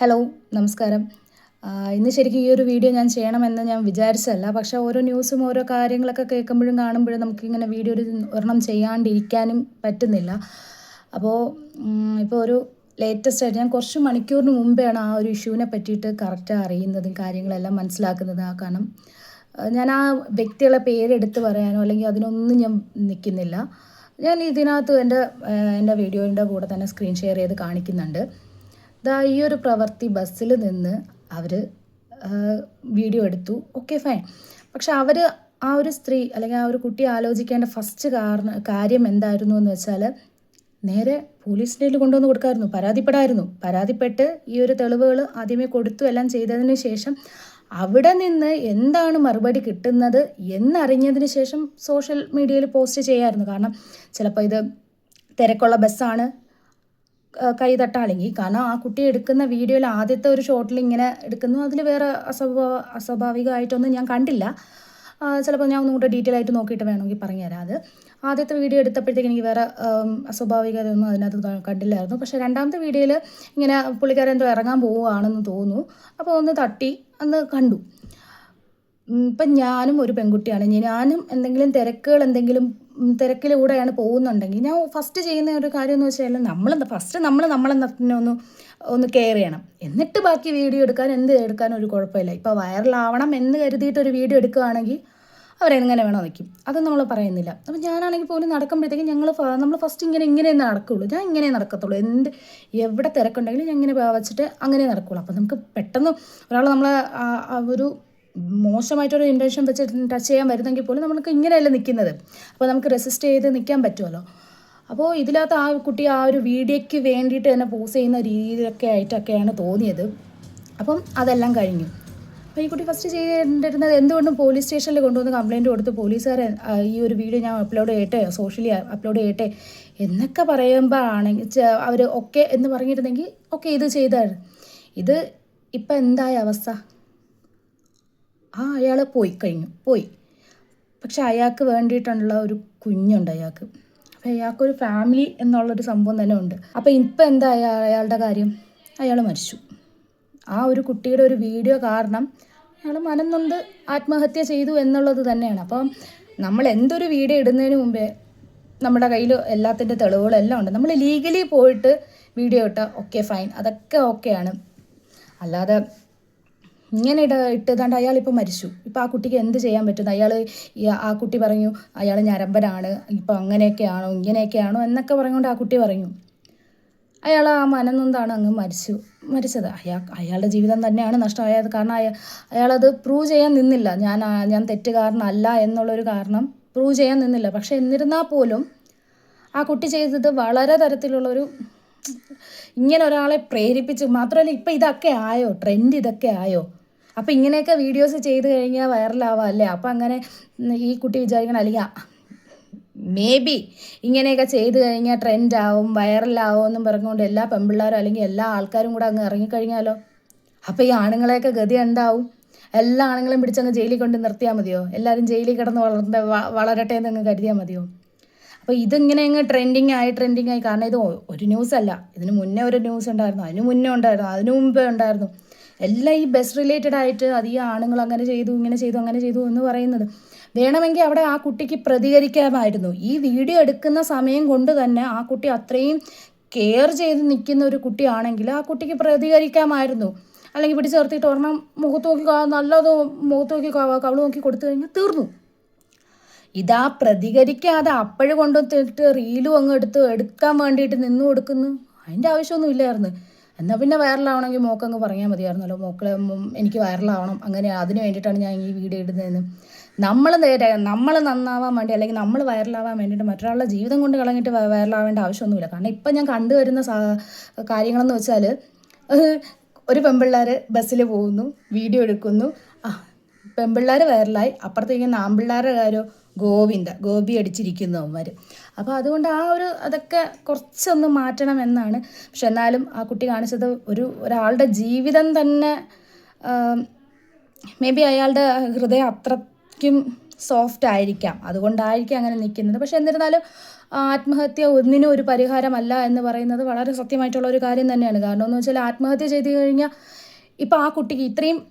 Hello നമസ്കാരം. ഇന്ന് ശരിക്കും ഈ ഒരു വീഡിയോ ഞാൻ ചെയ്യണമെന്ന് ഞാൻ വിചാരിച്ചല്ല പക്ഷെ ഓരോ ന്യൂസും ഓരോ കാര്യങ്ങളൊക്കെ കേൾക്കുമ്പോഴും കാണുമ്പോഴും നമുക്കിങ്ങനെ വീഡിയോ ഒരു ഒരെണ്ണം ചെയ്യാണ്ടിരിക്കാനും പറ്റുന്നില്ല. അപ്പോൾ ഇപ്പോൾ ഒരു ലേറ്റസ്റ്റ് ആയിട്ട് ഞാൻ കുറച്ച് മണിക്കൂറിന് മുമ്പെയാണ് ആ ഒരു ഇഷ്യൂവിനെ പറ്റിയിട്ട് കറക്റ്റ് അറിയുന്നതും കാര്യങ്ങളെല്ലാം മനസ്സിലാക്കുന്നത് ആ കാരണം ഞാൻ ആ വ്യക്തികളെ പേരെടുത്ത് പറയാനോ അല്ലെങ്കിൽ അതിനൊന്നും ഞാൻ നിൽക്കുന്നില്ല. ഞാൻ ഇതിനകത്ത് എന്റെ എന്റെ വീഡിയോന്റെ കൂടെ തന്നെ സ്ക്രീൻ ഷെയർ ചെയ്ത് കാണിക്കുന്നുണ്ട്. ദാ ഈ ഒരു പ്രവൃത്തി ബസ്സിൽ നിന്ന് അവർ വീഡിയോ എടുത്തു. ഓക്കെ ഫൈൻ പക്ഷെ അവർ ആ ഒരു സ്ത്രീ അല്ലെങ്കിൽ ആ ഒരു കുട്ടി ആലോചിക്കേണ്ട ഫസ്റ്റ് കാരണം കാര്യം എന്തായിരുന്നു എന്ന് വെച്ചാൽ നേരെ പോലീസ് സ്റ്റേഷനിൽ കൊണ്ടുവന്ന് കൊടുക്കായിരുന്നു. പരാതിപ്പെടായിരുന്നു. പരാതിപ്പെട്ട് ഈ ഒരു തെളിവുകൾ ആദ്യമേ കൊടുത്തു. എല്ലാം ചെയ്തതിന് ശേഷം അവിടെ നിന്ന് എന്താണ് മറുപടി കിട്ടുന്നത് എന്നറിഞ്ഞതിന് ശേഷം സോഷ്യൽ മീഡിയയിൽ പോസ്റ്റ് ചെയ്യായിരുന്നു. കാരണം ചിലപ്പോൾ ഇത് തിരക്കുള്ള ബസ്സാണ്. ക- കൈ തട്ടാണെങ്കിൽ കാരണം ആ കുട്ടി എടുക്കുന്ന വീഡിയോയിൽ ആദ്യത്തെ ഒരു ഷോട്ടിൽ ഇങ്ങനെ എടുക്കുന്നു. അതിൽ വേറെ അസ്വഭാവ അസ്വാഭാവികമായിട്ടൊന്നും ഞാൻ കണ്ടില്ല. ചിലപ്പോൾ ഞാൻ ഒന്നുകൂടെ ഡീറ്റെയിൽ ആയിട്ട് നോക്കിയിട്ട് വേണമെങ്കിൽ പറഞ്ഞു പറഞ്ഞുതരാം അത്. ആദ്യത്തെ വീഡിയോ എടുത്തപ്പോഴത്തേക്ക് എനിക്ക് വേറെ അസ്വാഭാവികത അസ്വാഭാവികതയൊന്നും അതിനകത്ത് കണ്ടില്ലായിരുന്നു. പക്ഷേ രണ്ടാമത്തെ വീഡിയോയിൽ ഇങ്ങനെ പുള്ളിക്കാരൻ എന്തോ ഇറങ്ങാൻ പോവുകയാണെന്ന് തോന്നുന്നു. അപ്പോൾ ഒന്ന് തട്ടി അന്ന് കണ്ടു. ഇപ്പം ഞാനും ഒരു പെൺകുട്ടിയാണ്. ഞാനും എന്തെങ്കിലും തിരക്കുകൾ എന്തെങ്കിലും തിരക്കിലൂടെയാണ് പോകുന്നുണ്ടെങ്കിൽ ഞാൻ ഫസ്റ്റ് ചെയ്യുന്ന ഒരു കാര്യം എന്ന് വെച്ചാൽ നമ്മൾ ഫസ്റ്റ് നമ്മൾ നമ്മളെ തന്നെ ഒന്ന് ഒന്ന് കെയർ ചെയ്യണം. എന്നിട്ട് ബാക്കി വീഡിയോ എടുക്കാൻ എന്ത് എടുക്കാനും ഒരു കുഴപ്പമില്ല. ഇപ്പോൾ വൈറലാവണം എന്ന് കരുതിയിട്ട് ഒരു വീഡിയോ എടുക്കുകയാണെങ്കിൽ അവരെങ്ങനെ വേണോ നിൽക്കും അത് നമ്മൾ പറയുന്നില്ല. അപ്പം ഞാനാണെങ്കിൽ പോലും നടക്കുമ്പോഴത്തേക്കും ഞങ്ങൾ നമ്മൾ ഫസ്റ്റ് ഇങ്ങനെ ഇങ്ങനെ നടക്കുള്ളൂ. ഞാൻ ഇങ്ങനെ നടക്കത്തുള്ളൂ. എന്ത് എവിടെ തിരക്കുണ്ടെങ്കിലും ഞാൻ ഇങ്ങനെ വച്ചിട്ട് അങ്ങനെ നടക്കുള്ളൂ. അപ്പം നമുക്ക് പെട്ടെന്ന് ഒരാൾ നമ്മളെ ഒരു മോശമായിട്ടൊരു ഇന്റൻഷൻ വെച്ച് ടച്ച് ചെയ്യാൻ വരുന്നെങ്കിൽ പോലും നമുക്ക് ഇങ്ങനെയല്ല നിൽക്കുന്നത്. അപ്പോൾ നമുക്ക് റെസിസ്റ്റ് ചെയ്ത് നിൽക്കാൻ പറ്റുമല്ലോ. അപ്പോൾ ഇതിനകത്ത് ആ കുട്ടി ആ ഒരു വീഡിയോയ്ക്ക് വേണ്ടിയിട്ട് തന്നെ പോസ് ചെയ്യുന്ന രീതിയിലൊക്കെ ആയിട്ടൊക്കെയാണ് തോന്നിയത്. അപ്പം അതെല്ലാം കഴിഞ്ഞു. അപ്പോൾ ഈ കുട്ടി ഫസ്റ്റ് ചെയ്യേണ്ടിരുന്നത് എന്തുകൊണ്ടും പോലീസ് സ്റ്റേഷനിൽ കൊണ്ടുവന്ന് കംപ്ലയിന്റ് കൊടുത്ത് പോലീസുകാരെ ഈ ഒരു വീഡിയോ ഞാൻ അപ്ലോഡ് ചെയ്യട്ടെ സോഷ്യലി അപ്ലോഡ് ചെയ്യട്ടെ എന്നൊക്കെ പറയുമ്പോൾ ആണെങ്കിൽ അവർ ഓക്കെ എന്ന് പറഞ്ഞിരുന്നെങ്കിൽ ഓക്കെ ഇത് ചെയ്താൽ ഇത് ഇപ്പം എന്തായ അവസ്ഥ? ആ അയാൾ പോയി കഴിഞ്ഞു പോയി. പക്ഷെ അയാൾക്ക് വേണ്ടിയിട്ടുള്ള ഒരു കുഞ്ഞുണ്ട് അയാൾക്ക്. അപ്പോൾ അയാൾക്കൊരു ഫാമിലി എന്നുള്ളൊരു സംഭവം തന്നെ ഉണ്ട്. അപ്പോൾ ഇപ്പം എന്താ അയാളുടെ കാര്യം? അയാൾ മരിച്ചു. ആ ഒരു കുട്ടിയുടെ ഒരു വീഡിയോ കാരണം അയാൾ മനംനൊന്ത് ആത്മഹത്യ ചെയ്തു എന്നുള്ളത് തന്നെയാണ്. അപ്പം നമ്മൾ എന്തൊരു വീഡിയോ ഇടുന്നതിന് മുമ്പേ നമ്മുടെ കയ്യിൽ എല്ലാത്തിന്റെ തെളിവുകളെല്ലാം ഉണ്ട്. നമ്മൾ ലീഗലി പോയിട്ട് വീഡിയോ ഇട്ടാൽ ഓക്കെ ഫൈൻ അതൊക്കെ ഓക്കെയാണ് അല്ലാതെ ഇങ്ങനെ ഇട ഇട്ടതാണ്ട് അയാൾ ഇപ്പോൾ മരിച്ചു. ഇപ്പോൾ ആ കുട്ടിക്ക് എന്ത് ചെയ്യാൻ പറ്റുന്നു? അയാൾ ആ കുട്ടി പറഞ്ഞു അയാൾ ഞരമ്പനാണ്. ഇപ്പോൾ അങ്ങനെയൊക്കെയാണോ ഇങ്ങനെയൊക്കെയാണോ എന്നൊക്കെ പറഞ്ഞുകൊണ്ട് ആ കുട്ടി പറഞ്ഞു. അയാൾ ആ മനനൊന്താണ് അങ്ങ് മരിച്ചു. മരിച്ചത്. അയാൾ അയാളുടെ ജീവിതം തന്നെയാണ് നഷ്ടമായത്. കാരണം അയാൾ അയാളത് പ്രൂവ് ചെയ്യാൻ നിന്നില്ല. ഞാൻ ഞാൻ തെറ്റുകാരനല്ല എന്നുള്ളൊരു കാരണം പ്രൂവ് ചെയ്യാൻ നിന്നില്ല. പക്ഷെ എന്നിരുന്നാൽ പോലും ആ കുട്ടി ചെയ്തത് വളരെ തരത്തിലുള്ളൊരു ഇങ്ങനെ ഒരാളെ പ്രേരിപ്പിച്ചു. മാത്രമല്ല ഇപ്പം ഇതൊക്കെ ആയോ? ട്രെൻഡ് ഇതൊക്കെ ആയോ? അപ്പം ഇങ്ങനെയൊക്കെ വീഡിയോസ് ചെയ്ത് കഴിഞ്ഞാൽ വൈറലാവാം അല്ലേ അപ്പം അങ്ങനെ ഈ കുട്ടി വിചാരിക്കണം അല്ലെങ്കിൽ മേ ബി ഇങ്ങനെയൊക്കെ ചെയ്ത് കഴിഞ്ഞാൽ ട്രെൻഡ് ആവും വൈറലാവും എന്നും പറഞ്ഞുകൊണ്ട് എല്ലാ പെമ്പിള്ളാരും അല്ലെങ്കിൽ എല്ലാ ആൾക്കാരും കൂടെ അങ്ങ് ഇറങ്ങിക്കഴിഞ്ഞാലോ? അപ്പോൾ ഈ ആണുങ്ങളെയൊക്കെ ഗതി എന്താവും? എല്ലാ ആണുങ്ങളെയും പിടിച്ചങ്ങ് ജയിലിൽ കൊണ്ട് നിർത്തിയാൽ മതിയോ? എല്ലാവരും ജയിലിൽ കിടന്ന് വളർന്ന വളരട്ടെ വളരട്ടെ എന്നങ്ങ് കരുതിയാൽ മതിയോ? അപ്പോൾ ഇതിങ്ങനെ അങ്ങ് ട്രെൻഡിങ് ആയി ട്രെൻഡിങ് ആയി. കാരണം ഇത് ഒരു ന്യൂസ് അല്ല. ഇതിന് മുന്നേ ഒരു ന്യൂസ് ഉണ്ടായിരുന്നു അതിന് മുന്നേ ഉണ്ടായിരുന്നു അതിനു മുമ്പേ ഉണ്ടായിരുന്നു. എല്ലാം ഈ ബസ് റിലേറ്റഡ് ആയിട്ട് അത് ഈ ആണുങ്ങൾ അങ്ങനെ ചെയ്തു ഇങ്ങനെ ചെയ്തു അങ്ങനെ ചെയ്തു എന്ന് പറയുന്നത്. വേണമെങ്കിൽ അവിടെ ആ കുട്ടിക്ക് പ്രതികരിക്കാമായിരുന്നു. ഈ വീഡിയോ എടുക്കുന്ന സമയം കൊണ്ട് തന്നെ ആ കുട്ടി അത്രയും കെയർ ചെയ്ത് നിൽക്കുന്ന ഒരു കുട്ടിയാണെങ്കിൽ ആ കുട്ടിക്ക് പ്രതികരിക്കാമായിരുന്നു. അല്ലെങ്കിൽ പിടിച്ച് നിർത്തിയിട്ട് ഒരെണ്ണം മുഖത്ത് നോക്കി നല്ലത് മുഖത്ത് നോക്കി കവൾ നോക്കി കൊടുത്തു കഴിഞ്ഞാൽ തീർന്നു. ഇതാ പ്രതികരിക്കാതെ അപ്പോഴും കൊണ്ടുവന്നിട്ട് റീലും അങ്ങ് എടുത്ത് എടുക്കാൻ വേണ്ടിയിട്ട് നിന്നു കൊടുക്കുന്നു. അതിന്റെ ആവശ്യമൊന്നും ഇല്ലായിരുന്നു. എന്നാൽ പിന്നെ വൈറലാവണമെങ്കിൽ മോക്കങ്ങ് പറഞ്ഞാൽ മതിയായിരുന്നല്ലോ. മോക്കളെ ഉം, എനിക്ക് വൈറലാവണം. അങ്ങനെ അതിന് വേണ്ടിയിട്ടാണ് ഞാൻ ഈ വീഡിയോ ഇടുന്നതെന്ന്. നമ്മൾ നേരെ നമ്മൾ നന്നാവാൻ വേണ്ടി അല്ലെങ്കിൽ നമ്മൾ വൈറലാവാൻ വേണ്ടിയിട്ട് മറ്റൊരാളുടെ ജീവിതം കൊണ്ട് കളഞ്ഞിട്ട് വൈറലാവേണ്ട ആവശ്യമൊന്നുമില്ല. കാരണം ഇപ്പം ഞാൻ കണ്ടുവരുന്ന കാര്യങ്ങളെന്ന് വെച്ചാൽ ഒരു പെൺപിള്ളേർ ബസ്സിൽ പോകുന്നു വീഡിയോ എടുക്കുന്നു. ആ പെൺപിള്ളേർ വൈറലായി. അപ്പുറത്തേക്ക് ആൺപിള്ളേരുടെ കാര്യം ഗോവിന്ദ ഗോപി അടിച്ചിരിക്കുന്നു അവന്മാർ അപ്പോൾ അതുകൊണ്ട് ആ ഒരു അതൊക്കെ കുറച്ചൊന്ന് മാറ്റണം എന്നാണ്. പക്ഷെ എന്നാലും ആ കുട്ടി കാണിച്ചത് ഒരു ഒരാളുടെ ജീവിതം തന്നെ മേ ബി അയാളുടെ ഹൃദയം അത്രയ്ക്കും സോഫ്റ്റ് ആയിരിക്കാം. അതുകൊണ്ടായിരിക്കും അങ്ങനെ നിൽക്കുന്നത്. പക്ഷെ എന്നിരുന്നാലും ആത്മഹത്യ ഒന്നിനും ഒരു പരിഹാരമല്ല എന്ന് പറയുന്നത് വളരെ സത്യമായിട്ടുള്ള ഒരു കാര്യം തന്നെയാണ്. കാരണം എന്ന് വെച്ചാൽ ആത്മഹത്യ ചെയ്ത് കഴിഞ്ഞാൽ ഇപ്പോൾ ആ കുട്ടിക്ക് ഇത്രയും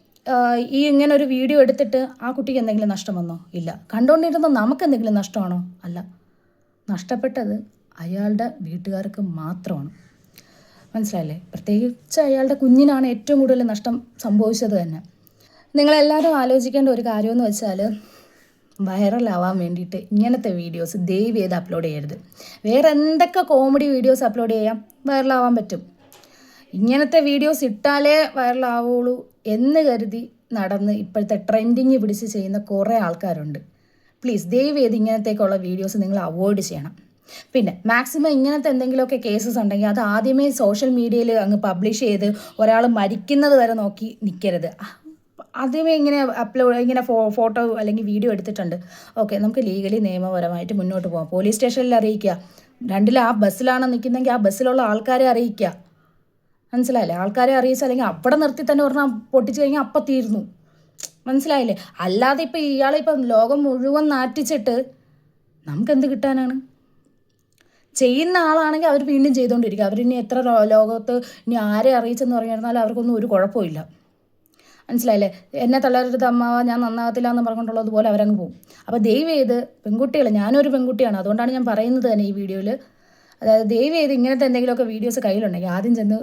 ഈ ഇങ്ങനെ ഒരു വീഡിയോ എടുത്തിട്ട് ആ കുട്ടിക്ക് എന്തെങ്കിലും നഷ്ടം വന്നോ? ഇല്ല. കണ്ടുകൊണ്ടിരുന്ന നമുക്ക് എന്തെങ്കിലും നഷ്ടമാണോ? അല്ല. നഷ്ടപ്പെട്ടത് അയാളുടെ വീട്ടുകാർക്ക് മാത്രമാണ്. മനസ്സിലായില്ലേ? പ്രത്യേകിച്ച് അയാളുടെ കുഞ്ഞിനാണ് ഏറ്റവും കൂടുതൽ നഷ്ടം സംഭവിച്ചത് തന്നെ. നിങ്ങളെല്ലാവരും ആലോചിക്കേണ്ട ഒരു കാര്യമെന്ന് വെച്ചാൽ വൈറലാവാൻ വേണ്ടിയിട്ട് ഇങ്ങനത്തെ വീഡിയോസ് ദയവ് ചെയ്ത് അപ്ലോഡ് ചെയ്യരുത്. വേറെ എന്തൊക്കെ കോമഡി വീഡിയോസ് അപ്ലോഡ് ചെയ്യാം? വൈറലാവാൻ പറ്റും. ഇങ്ങനത്തെ വീഡിയോസ് ഇട്ടാലേ വൈറലാവുള്ളൂ എന്ന് കരുതി നടന്ന് ഇപ്പോഴത്തെ ട്രെൻഡിങ് പിടിച്ച് ചെയ്യുന്ന കുറേ ആൾക്കാരുണ്ട്. പ്ലീസ് ദയവ് ചെയ്ത് ഇങ്ങനത്തേക്കുള്ള വീഡിയോസ് നിങ്ങൾ അവോയ്ഡ് ചെയ്യണം. പിന്നെ മാക്സിമം ഇങ്ങനത്തെ എന്തെങ്കിലുമൊക്കെ കേസസ് ഉണ്ടെങ്കിൽ അത് ആദ്യമേ സോഷ്യൽ മീഡിയയിൽ അങ്ങ് പബ്ലിഷ് ചെയ്ത് ഒരാൾ മരിക്കുന്നത് വരെ നോക്കി നിൽക്കരുത് ആദ്യമേ ഇങ്ങനെ അപ്ലോഡ് ഇങ്ങനെ ഫോ ഫോട്ടോ അല്ലെങ്കിൽ വീഡിയോ എടുത്തിട്ടുണ്ട്. ഓക്കെ നമുക്ക് ലീഗലി നിയമപരമായിട്ട് മുന്നോട്ട് പോകാം. പോലീസ് സ്റ്റേഷനിൽ അറിയിക്കുക. രണ്ടിൽ ആ ബസ്സിലാണോ നിൽക്കുന്നതെങ്കിൽ ആ ബസ്സിലുള്ള ആൾക്കാരെ അറിയിക്കുക. മനസ്സിലായില്ലേ? ആൾക്കാരെ അറിയിച്ചു അല്ലെങ്കിൽ അവിടെ നിർത്തി തന്നെ പറഞ്ഞാൽ പൊട്ടിച്ചു കഴിഞ്ഞാൽ അപ്പം തീർന്നു. മനസ്സിലായില്ലേ? അല്ലാതെ ഇപ്പം ഇയാളെ ഇപ്പം ലോകം മുഴുവൻ നാറ്റിച്ചിട്ട് നമുക്കെന്ത് കിട്ടാനാണ്? ചെയ്യുന്ന ആളാണെങ്കിൽ അവർ വീണ്ടും ചെയ്തുകൊണ്ടിരിക്കുക അവരിനി എത്ര ലോകത്ത് ഇനി ആരെ അറിയിച്ചെന്ന് പറഞ്ഞിരുന്നാലും അവർക്കൊന്നും ഒരു കുഴപ്പമില്ല മനസ്സിലായില്ലേ? എന്നെ തള്ളരുത് അമ്മാവ ഞാൻ നന്നാകത്തില്ല എന്ന് പറഞ്ഞുകൊണ്ടുള്ളതുപോലെ അവരങ്ങ് പോകും. അപ്പോൾ ദയവ് ചെയ്ത് പെൺകുട്ടികൾ ഞാനൊരു പെൺകുട്ടിയാണ്. അതുകൊണ്ടാണ് ഞാൻ പറയുന്നത് തന്നെ ഈ വീഡിയോയിൽ അതായത് ദയവ് ചെയ്ത് ഇങ്ങനത്തെ എന്തെങ്കിലുമൊക്കെ വീഡിയോസ് കയ്യിലുണ്ടെങ്കിൽ ആദ്യം ചെന്ന്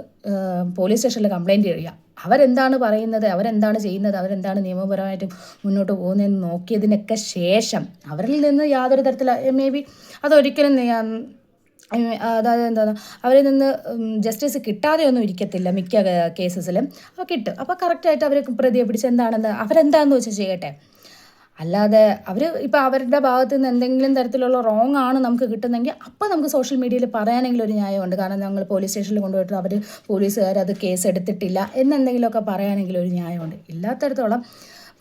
പോലീസ് സ്റ്റേഷനിൽ കംപ്ലയിന്റ് ചെയ്യുക. അവരെന്താണ് പറയുന്നത്? അവരെന്താണ് ചെയ്യുന്നത്? അവരെന്താണ് നിയമപരമായിട്ട് മുന്നോട്ട് പോകുന്നതെന്ന് നോക്കിയതിനൊക്കെ ശേഷം അവരിൽ നിന്ന് യാതൊരു തരത്തിൽ മേ ബി അതൊരിക്കലും അതായത് എന്താണ് അവരിൽ നിന്ന് ജസ്റ്റിസ് കിട്ടാതെ ഒന്നും ഇരിക്കത്തില്ല മിക്ക കേസസിലും അപ്പോൾ കിട്ടും. അപ്പോൾ കറക്റ്റായിട്ട് അവർ പ്രതിയെ പിടിച്ച് എന്താണെന്ന് അവരെന്താണെന്ന് വെച്ചാൽ ചെയ്യട്ടെ? അല്ലാതെ അവർ ഇപ്പോൾ അവരുടെ ഭാഗത്ത് നിന്ന് എന്തെങ്കിലും തരത്തിലുള്ള റോങ് ആണ് നമുക്ക് കിട്ടുന്നെങ്കിൽ അപ്പോൾ നമുക്ക് സോഷ്യൽ മീഡിയയിൽ പറയാനെങ്കിലും ഒരു ന്യായമുണ്ട്. കാരണം ഞങ്ങൾ പോലീസ് സ്റ്റേഷനിൽ കൊണ്ടുപോയിട്ട് അവർ പോലീസുകാർ അത് കേസ് എടുത്തിട്ടില്ല എന്നെന്തെങ്കിലുമൊക്കെ പറയാനെങ്കിലും ഒരു ന്യായമുണ്ട്. ഇല്ലാത്തടത്തോളം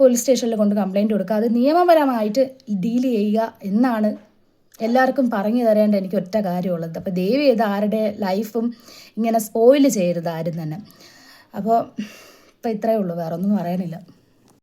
പോലീസ് സ്റ്റേഷനിൽ കൊണ്ട് കംപ്ലയിന്റ് കൊടുക്കുക. അത് നിയമപരമായിട്ട് ഡീൽ ചെയ്യുക എന്നാണ് എല്ലാവർക്കും പറഞ്ഞു തരേണ്ട എനിക്ക് ഒറ്റ കാര്യമുള്ളത്. അപ്പോൾ ദയവ് ചെയ്ത് ആരുടെ ലൈഫും ഇങ്ങനെ സ്പോയിൽ ചെയ്യരുത് ആരും തന്നെ. അപ്പോൾ ഇപ്പം ഇത്രയേ ഉള്ളൂ. വേറൊന്നും പറയാനില്ല.